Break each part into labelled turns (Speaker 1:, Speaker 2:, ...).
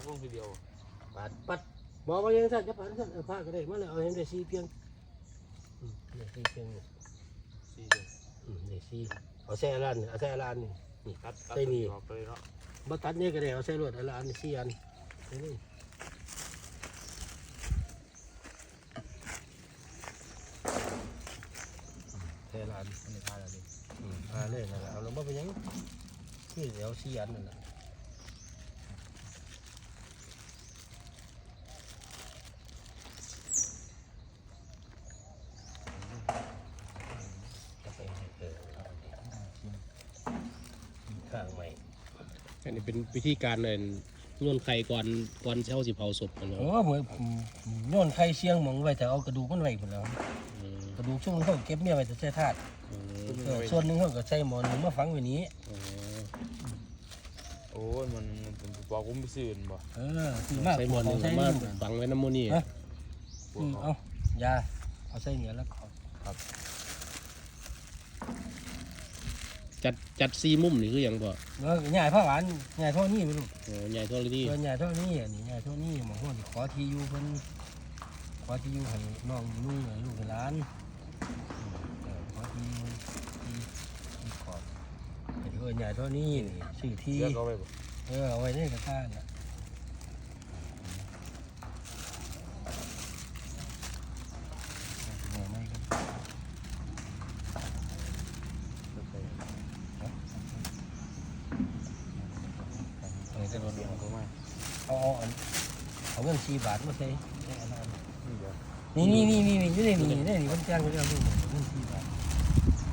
Speaker 1: ตักลงทีเดียว
Speaker 2: ปาดปัดหมอว่ายังสั่นจะปาดสั่นเออพาก็ได้มาเลยเอาให้ได้สี่เพียงอืมได้สี่เพียงนี่
Speaker 1: สี่เดือน
Speaker 2: อืมได้สี่เอาแซ่ล้านนี่เอาแซ่ล้านนี่นี่
Speaker 1: ตัดตัด
Speaker 2: ใส่นี่
Speaker 1: ออกไปเลยเนาะ
Speaker 2: บ่ตัดนี่ก็ได้เอาใส่รวดอันละอันสี่อันนี่นี่แซ่ล้าน
Speaker 1: อันนี้ทายอะไรดิ
Speaker 2: อืมพาเลยนั่นแหละเอาลงมาไปยังคือเดี๋ยวสี่อันนั่นแหละจะไปให้เออข้างใหม่
Speaker 3: อันนี้เป็นวิธีการเดินโยนไข่ก่อนก่อนเช้าสิเผาศพกันเนาะ
Speaker 2: โอ้เหมือนโยนไข่เชียงหมองไว้แต่เอากระดูกมันไว้หมดแล้ว
Speaker 3: อืม
Speaker 2: กระดูกช่วงนึงเขาก็เก็บเมียไว้แต่ใส่ถาด
Speaker 3: อืม
Speaker 2: เออส่วนหนึงเขาก็ใส่หมอนหนึงมาฝังไว้นี้
Speaker 3: อ๋อ
Speaker 1: โอ้ยมันมันบอกผมไปซื้อมันบ่
Speaker 2: เออคือมาก
Speaker 3: ใส่หมอนหนึ่ง
Speaker 2: ใส่
Speaker 3: มา
Speaker 2: นี่
Speaker 3: ฝังไว้น้ำมูนี่
Speaker 2: ฮะ
Speaker 1: พว
Speaker 2: อื
Speaker 1: ก
Speaker 2: ม
Speaker 1: เขา
Speaker 2: เอายาเอาใส่เหนียวแล้วเขา
Speaker 3: จัดจัดซีมุมนี่คืออย่างบ่
Speaker 2: แล้วใหญ่ผ้าหวานใหญ่เท่านี้ไม่รู้
Speaker 3: โอ้ใหญ่เท่านี้
Speaker 2: เออใหญ่เท่านี้อันนี้ใหญ่เท่านี้หมองคนขอที่อยู่เพิ่นขอที่อยู่ให้น้องนุ่งให้ลูกให้หลานอืมเออขอที่อยู่ที่ที่ขอบไอ้ที่ว่าใหญ่เท่านี้นี่ชื่อที่
Speaker 1: เลือกเอาไปบ่
Speaker 2: เออเอาไว้ในกระทะน่ะเอาไว้กันเอาไว้
Speaker 1: เส้น
Speaker 2: กัน
Speaker 1: เดียวก็ไม่
Speaker 2: เอาเอาอันเอาเงิน สี่บาทมาใส่ใส่อันนั้น
Speaker 1: นี่เดียว
Speaker 2: นี่นี่นี่นี่นี่อยู่ในนี่นี่นี่คนจ้างเขาจะเอาเงินเงินสี่บาท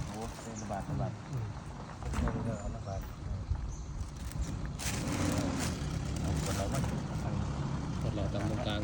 Speaker 1: โอ้เส้นละบาทละบาท
Speaker 2: เอาเงินเอาละบาทเอาคนเรามาทำ
Speaker 3: กดเราตามตรงกลาง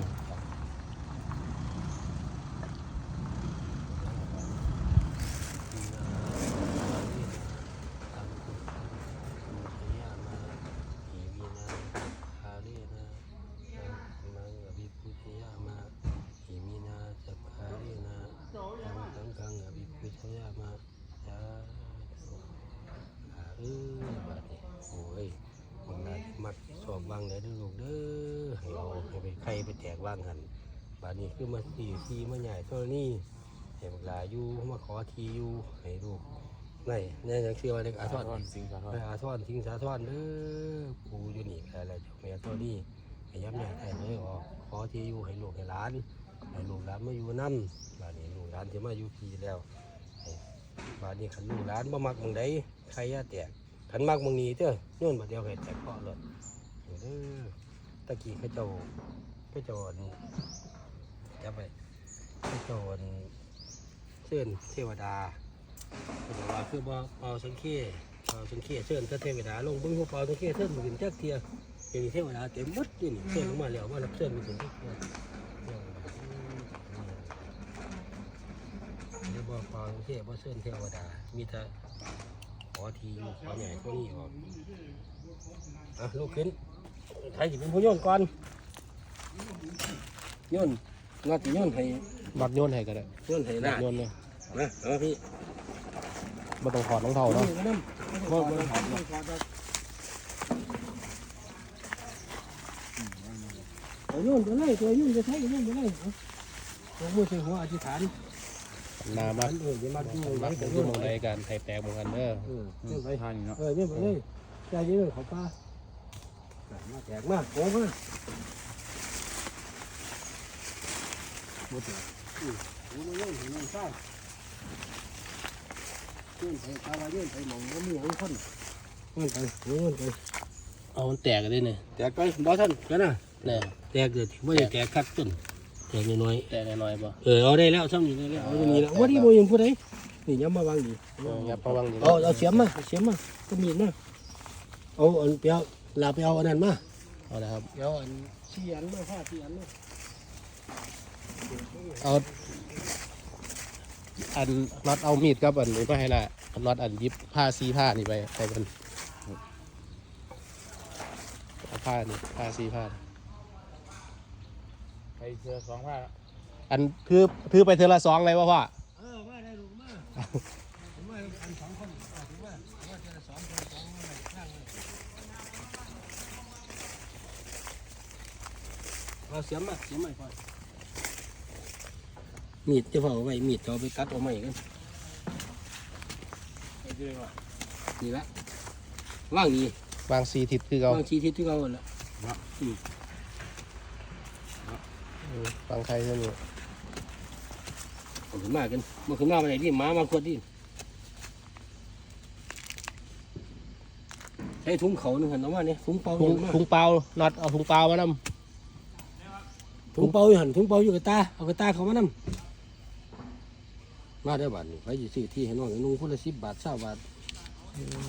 Speaker 2: มัดสอบวางได้ด้วยลูกเด้อให้เอาให้ไปใครไปแจกว่างหันบาดนี้คือมาสี่สี่มาใหญ่เท่านี้ให้บักหลาอยู่มาขอทีอยู่ให้ลูกนี่นี่ยังเชื่อว่าเด็กอาทอด
Speaker 1: ทอดสิงสาทอด
Speaker 2: ไปอาทอดทิ้งสาทอดเด้อปูอยู่นี่อะไรเจ้าแม่เท่านี้ให้ย้ำใหญ่ให้เลยออกขอทีอยู่ให้ลูกให้หลานให้ลูกหลานมาอยู่นั่บาดนี้ลูกหลานที่มาอยู่พีแล้วให้ บาดนี้ขันลูกหลานมามักมึงใดใครยาแตกขันมักมึงนี้เด้อโน่นบาดเดียวให้แตกเพาะเลยเด้อตะกี้เขาเจ้าเขาเจ้าจับไปเขาเจ้าเชิญเทวดาเขาบอกว่าคือบ่เป่าสังเขเป่าสังเขเชิญพระเทวดาลงบิ่งหัวเป่าสังเขเชิญมาขึ้นจักเทียเป็นเทวดาเต็มมดนี่เชิญลงมาแล้วมารับเชิญมาขึ้นจักเทีย เดี๋ยวบ่เป่าสังเขบ่เชิญเทวดา มีแต่ขอทีขอใหญ่พวกนี้ออกอะลูกขึ้นใครสิเป็นผู้โยนก่อนโยนงัดสิโยนให้
Speaker 3: บัดโยนให้ก็ได้
Speaker 2: โยนให้
Speaker 3: บั
Speaker 2: นา
Speaker 3: ดโยนเลย
Speaker 2: นะเอาพี่
Speaker 3: บ่ต้องถอดรองเท้าเนาะ
Speaker 2: บ่บ่ถอดบ่ถอดเอาโยนไปเลยตัวโยนจะใช้โยนไปเลยเอาตัวมือใส่หัวอธิษฐาน
Speaker 3: นามา
Speaker 2: อันอื่นจะมาดูไหน
Speaker 3: มัก
Speaker 2: กัน
Speaker 3: อยู่หมองใดกันไข่แตกหมองกันเด้อ
Speaker 2: เออโยนไป
Speaker 1: ทานนี่เนาะ
Speaker 2: เออโยนไปเลยใจเย็นเขาป้ามาแจกมาโอ้มาบ่แจกอือโอ้โยนให้น้องซ่าโยนไปตาว่าโยนไปหมองบ่มีของคนโยนไปโยนไป
Speaker 3: เอามันแตกกันได้เนี่ย
Speaker 2: แตกไปบ่ท่านกันนะ
Speaker 3: แน่
Speaker 2: แตกเกิดไม่ได้แตกคักต้น แตกน้อย
Speaker 3: แตกน้อยๆบ่
Speaker 2: ๆเออเอาได้แล้วซ้ำอยู่ได้แล้วเอาตรงนี้แล้วว่าดีบ่ยังพูดได้นี่ย้ำมาวางดี
Speaker 3: เอออย่าประวังดี
Speaker 2: เอาเอาเสียมมาเอาเสียมมาก็มีดมาเอาอันเปียวลาไปเอาอันนั้นมา
Speaker 3: เอาละครับ
Speaker 2: เดี๋ยวอันสี่อันมาห้าสี่อันมา
Speaker 3: เอาอันน็อตเอามีดกับอันนี้มาให้ละน็อตอันยิบผ้าซีผ้านี่ไปใส่กันเอาผ้านี่ผ้าซีผ้า
Speaker 1: ไปเสื้อสองผ้า
Speaker 3: อันถือถือไปเทอละสองเลยวะพ่อ
Speaker 2: เออมาได้ลูกมาผมว่าอันสองคนเอาถือว่าถือว่าเจอสองคนสองมาข้างเลยเอาเสียมมาเสียมมาก่อนมีดจะเผาไว้มีดเขาไปตัดเอาไม้กันนี่ละว่างนี่
Speaker 3: วางสีทิศคือเก่า
Speaker 2: ว่างชีทิศที่เขาละ
Speaker 3: ฟังใครเท่านี้
Speaker 2: เอาขึ้นมากันมาขึ้นมาไปไหนดิหมามาขวดดิใช้ถุงเขาหนึ่งหันเอามาเนี่ยถุงเปล่า
Speaker 3: ถุง
Speaker 2: อยู่มา
Speaker 3: ถุงเปล่าน็อตเอาถุงเปล่ามานำ
Speaker 2: ถุงเปล่าอยู่หันถุงเปล่าอยู่กับตาเอากับตาเขามานำมาได้อบาทนี่ไปจะซื้อที่ให้น้องให้นุ่งคนละสิบบาทเศร้าบาท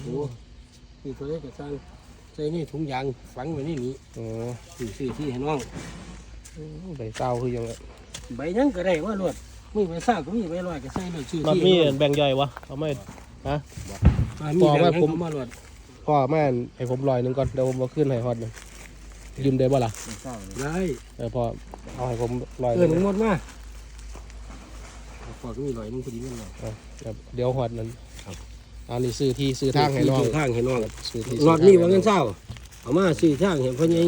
Speaker 2: โอ้มีตัวเล็กกับสร้างใส่นี่ถุงยางฝังไว้นี่นี่
Speaker 3: อ๋อ
Speaker 2: ซื้อซื้อที่ให้น้อง
Speaker 3: ใบเศร้าคือยังไง
Speaker 2: ใบหยังก็ได้ว่าลวดมีใบซ่าก็มีใบลอยก็ใส่เลยซื้อ
Speaker 3: มัน
Speaker 2: ที่
Speaker 3: มี
Speaker 2: ให้น้อง
Speaker 3: แบ่งย่อยวะเอาไม่
Speaker 2: อ่า
Speaker 3: บ
Speaker 2: มี
Speaker 3: อก
Speaker 2: แบ่
Speaker 3: ว่าง
Speaker 2: ให้
Speaker 3: ผม
Speaker 2: เขามาลวด
Speaker 3: พ่อแม่นให้ผมลอยหนึงก่อนเดี๋ยวผมมาขึ้นให้ฮอดหนึงยืมได้บ่ล่ะ
Speaker 2: ได้
Speaker 3: เออพอเอาให้ผมลอยห
Speaker 2: เออห
Speaker 3: นึ่
Speaker 2: นึ่
Speaker 3: ง
Speaker 2: งหมดมาพอก็มีลอยมึงพอดีมันลอย
Speaker 3: ครับเดี๋ยวฮอดนั้นอันนี้ซื้อที่ซื้อทางให้น้อง
Speaker 2: ซื้ทางให้น้อง
Speaker 3: ซื้อที่
Speaker 2: นอดนี่ว่าเงินเศร้าเอามาซื้อทางเห็นพ่อใหญ่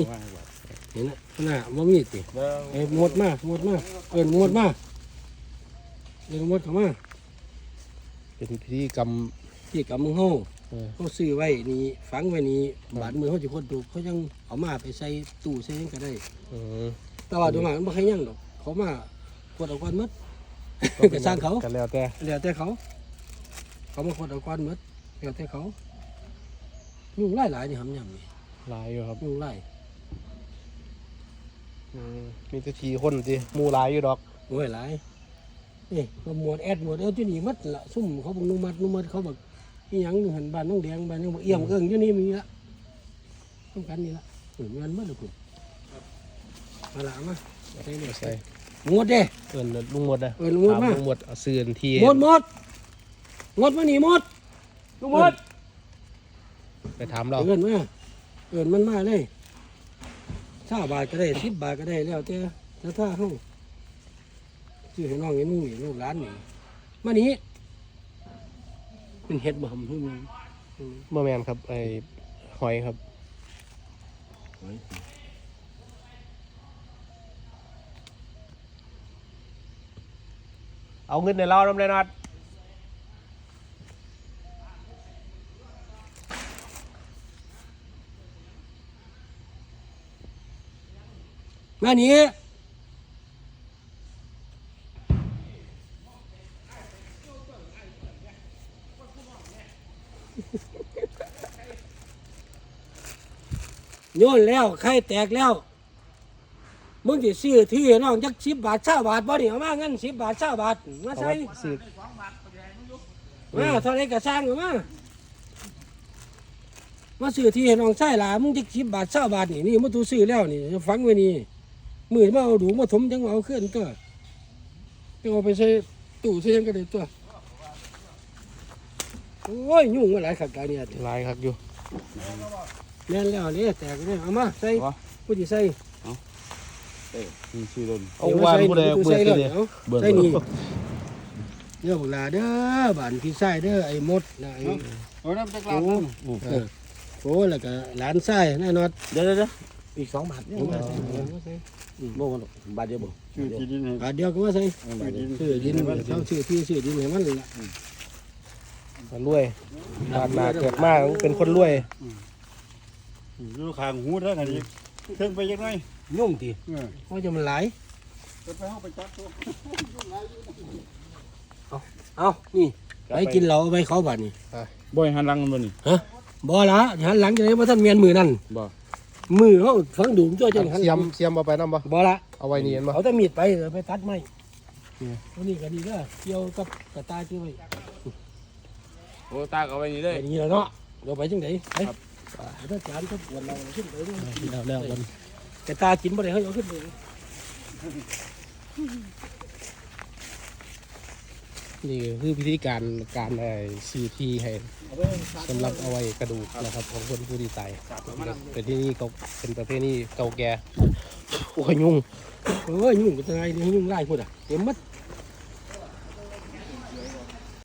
Speaker 2: เห็นนะข นาดว่ามีดติ
Speaker 1: แล้ว
Speaker 2: เอ้ยหมดมาหมดมาเอินหมดมาเอินหมดเข้ามา
Speaker 3: เป็นพิธีกรรม
Speaker 2: ที่กับมึงเฮา
Speaker 3: เออ
Speaker 2: เขาซื้อไว้นี่ฝังไว้นี่บาดมือเขาจะคนดูเขายังเอามาไปใส่ตู้ใส่หยังก็ได้
Speaker 3: อืม
Speaker 2: แต่ว่าดูมามันบ่ใครยังดอกเขามากดเอาก้อนหมด ก็สร้างเขา
Speaker 3: กันแล้วแต่
Speaker 2: แล้วแต่เขา เขามาคนเอาก้อนหมดแล้วแต่เขา ยุ่งไล่หลายนี่ทำยังนี่
Speaker 3: หลายอยู่ครับ
Speaker 2: ยุ่งไล่
Speaker 3: อืม มีแต่ทีคนสิหมูหลายอยู่ดอก
Speaker 2: โอ้ยหลายนี่ก็หมวดแอดหมวดเอลจุนี่หมัดละซุ่มเขาบอกนุ่มัดนุ่มัดเขาบอกอีหยังหันบ้านน้องแดงบ้านน้องบอกเอี่ยมเอิงอยู่นี่มีละต้องกันนี่ละเหมือนมันหมัดเลยคุณมาละมาใส่เลย
Speaker 3: ใส่
Speaker 2: หมวดเด้
Speaker 3: เอินลุงหมดนะ
Speaker 2: เอินหมวด
Speaker 3: ถาม
Speaker 2: มา
Speaker 3: ลุงหมดเอาซื้อที
Speaker 2: หมดหมดหมดมานี่หมดลูกหมด
Speaker 3: ไปถามเรา
Speaker 2: เอินมาเอินมันมาเลย ถ้าบาทก็ได้สิบบาทก็ได้แล้วแต่ถ้าถ้าเขาซื้อให้น้องให้นุ่งนี่ลูกหลานนี่มานี่เป็นเห็ดบ่หำให้มึง
Speaker 3: เมื่อแมนครับไอ้หอยครับเอาเงินในเราน้ำเลยนั
Speaker 2: มานี่โยนแล้วไข่แตกแล้ว มึงจะซื้อที่ให้น้องจักสิบบาทเช้าบาทบ่นี่เอามาเงินสิบบาทเช้าบาทมา
Speaker 3: เอา
Speaker 2: ใส่
Speaker 3: ไว้ซื้อ
Speaker 2: มาเท่าไรก็สร้างเอามามาซื้อที่ให้น้องใช่ล่ะมึงจักสิบบาทเช้าบาทนี่นี่มาตูซื้อแล้วนี่ฟังไว้นี่ มือมาเอาดูมาถมจังว่าเอาขึ้นก็จังเอาไปใส่ตู้ใส่หยังก็ได้ตัวโอ้ยยุ่งมาหลายขัดการเนี่ย
Speaker 3: ลายครับอยู่
Speaker 2: แน่นแล้วเนี่ยแตกเนี่ยเอามาใส่ผู้ที่ใส่
Speaker 1: มีชื่อเล่น
Speaker 3: เอาวางผู้ใด
Speaker 2: ผู้
Speaker 3: เบื่อ
Speaker 2: ใส่
Speaker 3: สิ
Speaker 2: เลย
Speaker 3: เดีย
Speaker 2: เอา
Speaker 3: เบื่อ
Speaker 2: ใส่นี่เด้อบุลาเด้อบ้านพี่ใส่เด้อไอ้มดนะไอ้
Speaker 1: โอ้น้ำตะก
Speaker 2: โอ้
Speaker 1: ร้า
Speaker 2: เออโอ้แล้วก็หลานไส้แน่นอน
Speaker 1: เดี๋ยวเดี๋ยวเดี๋ยว
Speaker 2: อีกสองบาทเนี่ยมาใส่มาใส่
Speaker 1: บ่มันบาทเดียวบ่
Speaker 4: ชื่อที่ดินให้
Speaker 2: บาทเดียวก็มาใส่
Speaker 4: บาทดิน
Speaker 2: ซื้อดินเท่าซื้อที่ซื้อดินให้มันเลยล่ะ
Speaker 3: มันรวยบาดมาเกิดมากเป็นคนรวย
Speaker 4: อยู่ข้างหูแล้วกันอีกเพิ่งไปยังไง
Speaker 2: ยุ่งตี
Speaker 4: เออ
Speaker 2: เพราะจะมันหลาย
Speaker 4: ไปไปห้องไปจับตัว
Speaker 2: เอานี่ไปกินเหล้าไปเขาบาทนี่
Speaker 1: บ่อยหันหลังมันบ่นี่
Speaker 2: บ่ละหันหลังจะได้มาท่านเมียนมือนั่น
Speaker 1: บ่
Speaker 2: มือเขาฟังดูมจ้อยจังหัน
Speaker 3: เสี
Speaker 2: ห
Speaker 3: ย
Speaker 2: ลั
Speaker 3: ม
Speaker 2: ง
Speaker 3: เสียมเอาไปน้ำปะ
Speaker 2: บ่ละ
Speaker 3: เอาไว้นี่เห็นปะ
Speaker 2: เอาแต่มีดไปเดี๋ยวไปตัดไม้ตัวนี้ก็ดีก็เกี่ยวกับกระตายที่ไว้
Speaker 1: โอ้ตากเอาไว้นี่เลย
Speaker 2: ไอ้นี่แหละเนาะเดี๋ยวไปจังไดไปถ้าจานก็ปวดเราขึ้นไปด้วย
Speaker 3: แล้วแล้วมัน
Speaker 2: กระตากินบ่ได้เขาเอาขึ้นไป
Speaker 3: นี่คือพิธีการการไอ้ซีทีให้สำหรับเอาไว้กระดูกนะครับ ของคนผู้ที่ตายเป็นที่นี่เขาเป็นประเภทนี้เก่าแก่โอ้ยยุ่ง
Speaker 2: เอ้ยยุ่งกันยังไงนี่ยยุ่งไล่พูดอะเต็มมัด